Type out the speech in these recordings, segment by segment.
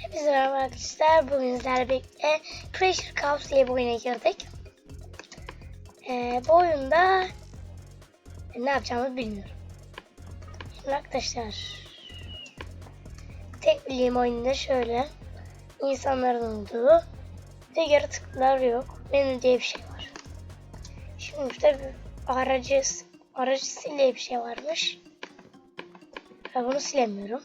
Hepinize merhaba arkadaşlar. Bugün sizlerle birlikte Pressure Cups diye bir oyuna girdik. Ee, bu oyunda ne yapacağımı bilmiyorum. Şimdi arkadaşlar tek bildiğim oyunda şöyle insanların olduğu ve yaratıklar yok. Menü diye bir şey var. Şimdi işte aracı, aracı sil diye bir şey varmış. Ben bunu silemiyorum.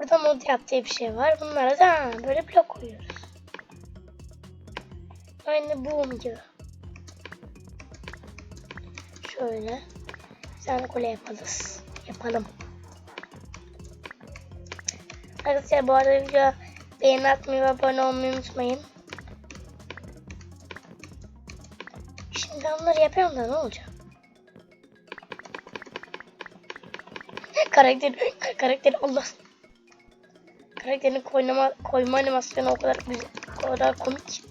Burada mod yap diye bir şey var. Bunlara da böyle blok koyuyoruz. Aynı boom gibi. Şöyle. Bir tane kule yapalız. Yapalım. Arkadaşlar bu arada video beğeni atmayı ve abone olmayı unutmayın. Şimdi ben bunları yapıyorum da ne olacak? karakter karakter Allah karakterin koyma, koyma animasyonu o kadar güzel o kadar komik.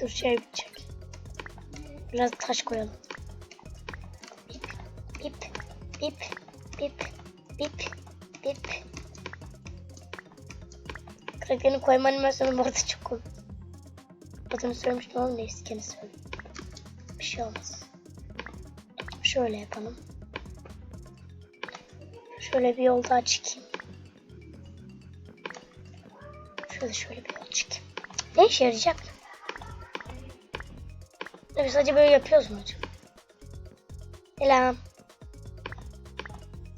Dur şey bitecek. Biraz taş koyalım. Bip bip bip bip bip bip. Karakterin koyma animasyonu bu arada çok komik. Adını söylemiştim ama neyse kendisi söyleyeyim. Bir şey olmaz. Şöyle yapalım. Şöyle bir yol daha çıkayım. Şöyle şöyle bir yol çıkayım. Ne işe yarayacak? Biz sadece böyle yapıyoruz mu acaba? Selam.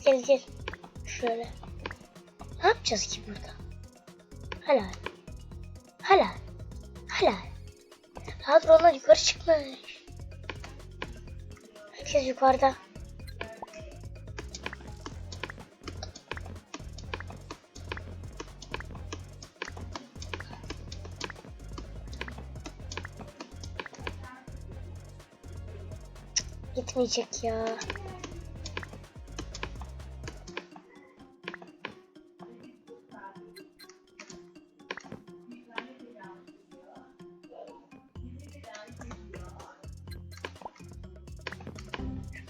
Gel gel. Şöyle. Ne yapacağız ki burada? Helal. Helal. Helal. Daha dur onlar yukarı çıkmış. Herkes yukarıda. Gitmeyecek ya.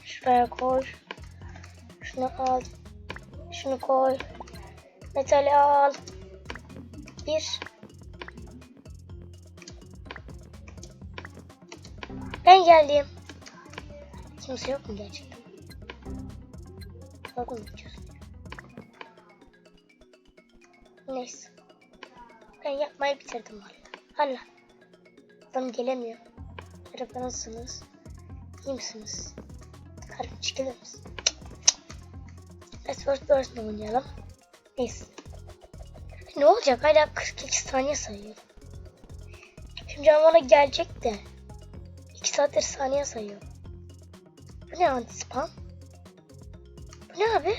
Şuraya koy. Şunu al. Şunu koy. Metali al. Bir. Ben geldim. Kimse yok mu gerçekten? Yok mu? Neyse. Ben yapmayı bitirdim valla. Hala. Adam gelemiyor. Merhaba nasılsınız? İyi misiniz? Karım çıkılır mısın? Let's first person oynayalım. Neyse. Ne olacak? Hala 42 saniye sayıyor. Şimdi canavarla gelecek de. 2 saattir saniye sayıyor. Bu ne anti spam? Bu ne abi?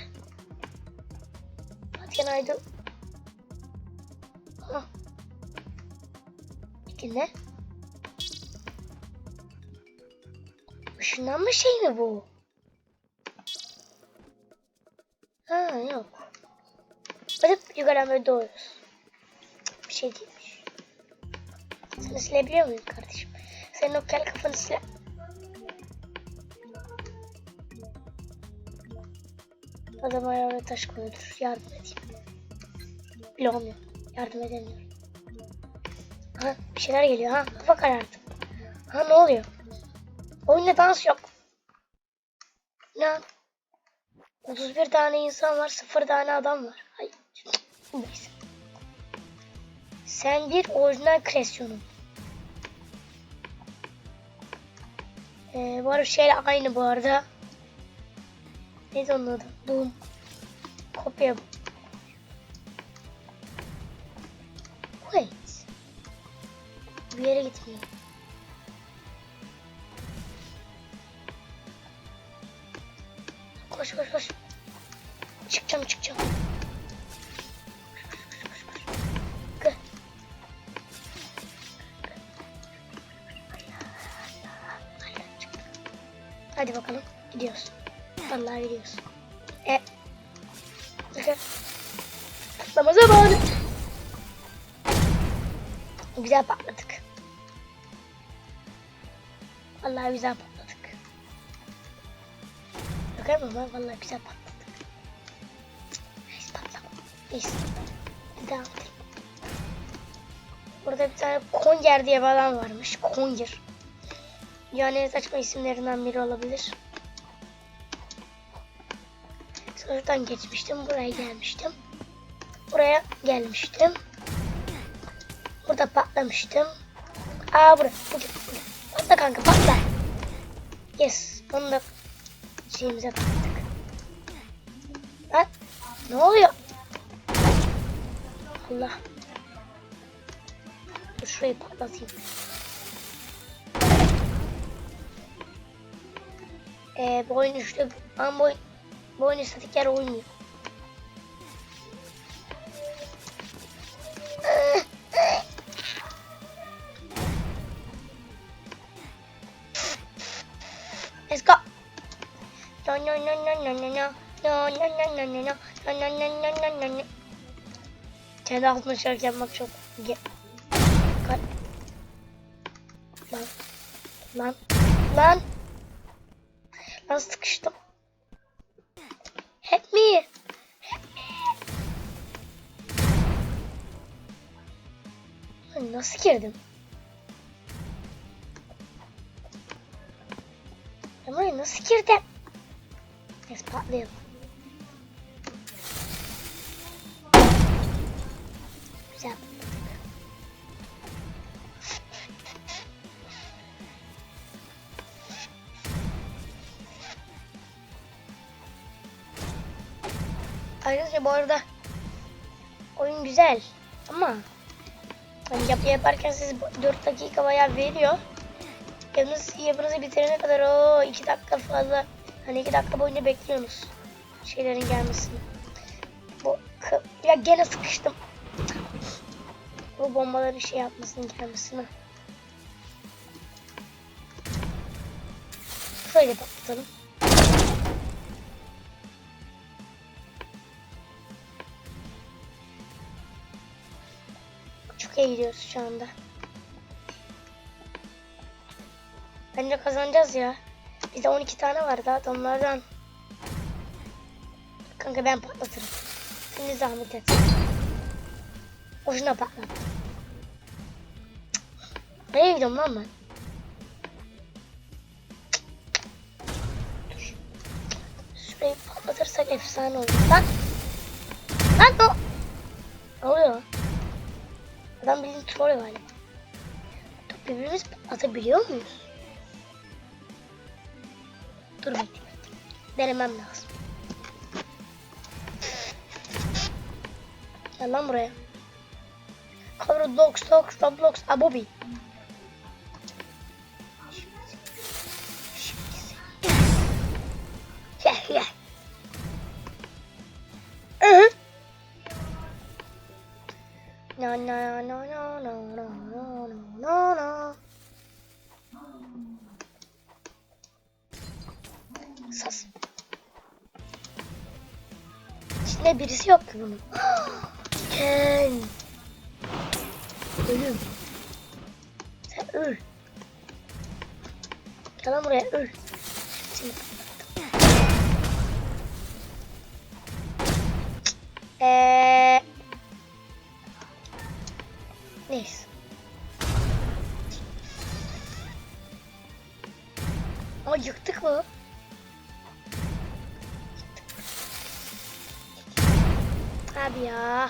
Hadi günaydın. Ha. Peki ne? Işınlanma şey mi bu? Ha yok. Bakıp yukarıdan böyle doğuyoruz. Bir şey değilmiş. Seni silebiliyor muyum kardeşim? Senin o kel kafanı sile... Adam ayağına taş koyuyordur. Yardım edeyim. Bile olmuyor. Yardım edemiyorum. Ha bir şeyler geliyor ha. Kafa karardı. Ha ne oluyor? Oyunda dans yok. Ne? 31 tane insan var, 0 tane adam var. Hayır. Neyse. Sen bir orijinal kreasyonun. Ee, bu arada şeyle aynı bu arada. Neydi onun adı? Doom. Kopya bu. Wait. Bir yere gitmiyor. Koş koş koş. Çıkacağım çıkacağım. Hadi bakalım. Gidiyoruz. Vallahi gidiyoruz. E. Patlama zamanı. Güzel patladık. Vallahi güzel patladık. Şaka yapma lan vallahi güzel patladık. Neyse patlama. Neyse. Devam edelim. Burada bir tane Konger diye bir adam varmış. Konger. En saçma isimlerinden biri olabilir. Sınıftan geçmiştim. Buraya gelmiştim. Buraya gelmiştim. Burada patlamıştım. Aa burada. Burada. burada. Patla kanka patla. Yes. Onu da şeyimize taktık. Lan ne oluyor? Allah. Dur şurayı patlatayım. Ee, bu oyun işte ben bu, oyun- bu oyun istatik yer oynuyor. Let's go. No no no no no no no. No no no no no no. No no no no no no no. Kendi altına şarkı yapmak çok... Lan. Lan. Lan. Lan sıkıştım. Help me. Help me. Lan nasıl girdim? Ama nasıl girdim? Neyse patlayalım. Güzel. Arkadaşlar bu arada oyun güzel ama hani yapı yaparken siz 4 dakika bayağı veriyor. Yapınız, yapınızı bitirene kadar o 2 dakika fazla hani 2 dakika boyunca bekliyorsunuz şeylerin gelmesini. Bu ya gene sıkıştım. Bu bombaların şey yapmasını gelmesini. Şöyle patlatalım. Çok iyi gidiyoruz şu anda. Bence kazanacağız ya. Bizde 12 tane var daha da onlardan. Kanka ben patlatırım. Seni zahmet et. Boşuna patlat. Nereye gidiyorum lan ben? Dur. Şurayı patlatırsak efsane olur. Lan! Lan o! Ne oluyor? Adam bildiğin troll galiba. Birbirimiz atabiliyor muyuz? Dur bekle. Denemem lazım. Gel lan buraya. Cover Dogs Dogs Roblox Abobi. No no no no İçinde birisi yok ki bunun. Ken. Ölüm. Sen öl. Gel lan buraya öl. Seni Eee... Neyse. Ama yıktık mı? Abi ya.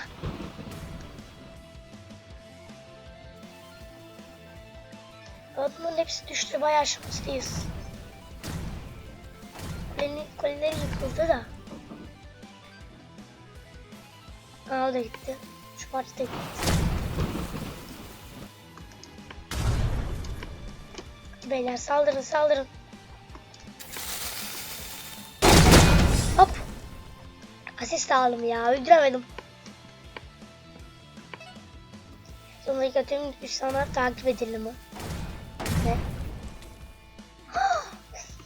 Adamın hepsi düştü. Bayağı şanslıyız. Kulenin, kuleleri yıkıldı da. Aa o da gitti. Şu parça da gitti. Beyler saldırın saldırın. Hop. Asist aldım ya. Öldüremedim. Sonraki atıyorum insanlar takip edelim mi? Ne?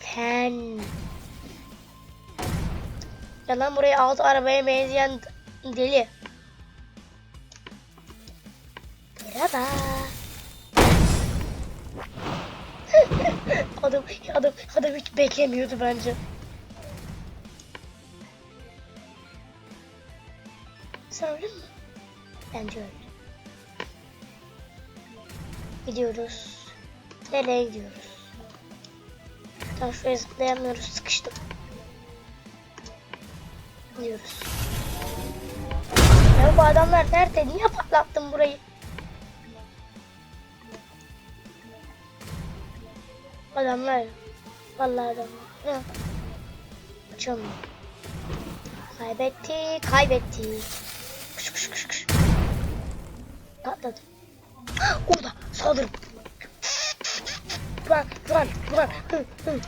Sen. Yalan buraya altı arabaya benzeyen deli. Merhaba. adam, adam, adam hiç beklemiyordu bence. Sen öyle mi? Bence öyle. Gidiyoruz. Nereye gidiyoruz? Tam şuraya zıplayamıyoruz. Sıkıştım. Gidiyoruz. Ya bu adamlar nerede? Niye patlattın burayı? Adamlar. Vallahi adamlar. Hı. Uçamıyor. Kaybetti, kaybetti. Kış kış kış kış. Patladı. Saldırın. Run, run, run. Hı, hı.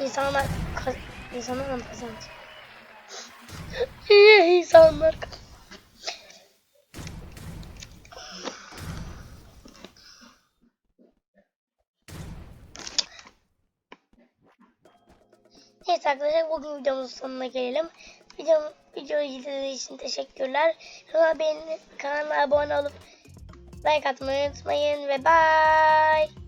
İnsanlar kaz insanlar mı kazandı? İnsanlar kazandı. Neyse arkadaşlar bugün videomuzun sonuna gelelim. Video, videoyu izlediğiniz için teşekkürler. Kanala beğenip kanala abone olup like atmayı unutmayın ve bye.